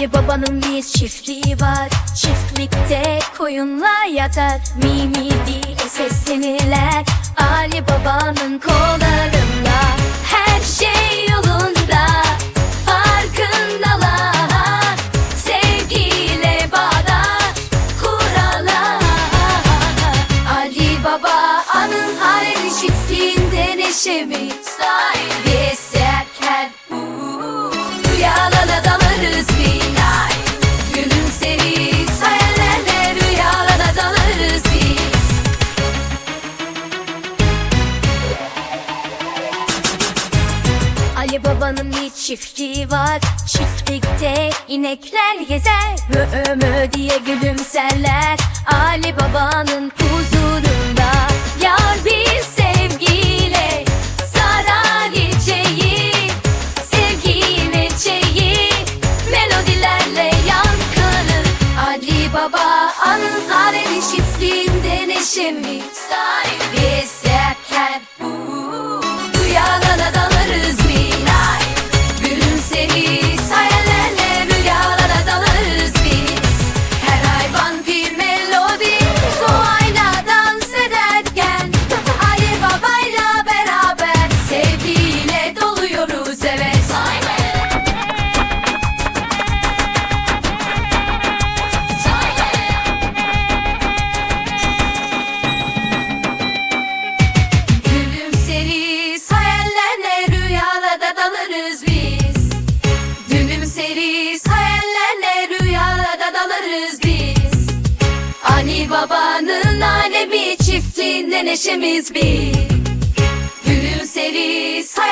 Ali babanın bir çiftliği var. Çiftlikte koyunlar yatar. Mimi diye seslenirler Ali babanın kollarında. Her şey yolunda. Farkındalar Sevgiyle bağdaş kurarlar Ali Baba anın halini çiftliğinde neşemi Gezerken Ali babanın bir çiftliği var. Çiftlikte inekler gezer. Mö mö diye gülümserler. Ali babanın huzurunda Yar bir sevgiyle Sarar geceyi Sevgi neçeyi Melodilerle yankılı. Ali baba anın hareli çiftliğinde neşemi Gezerken Baba'nın alemi çiftliğinde neşemiz bir. Gülümseriz hayal.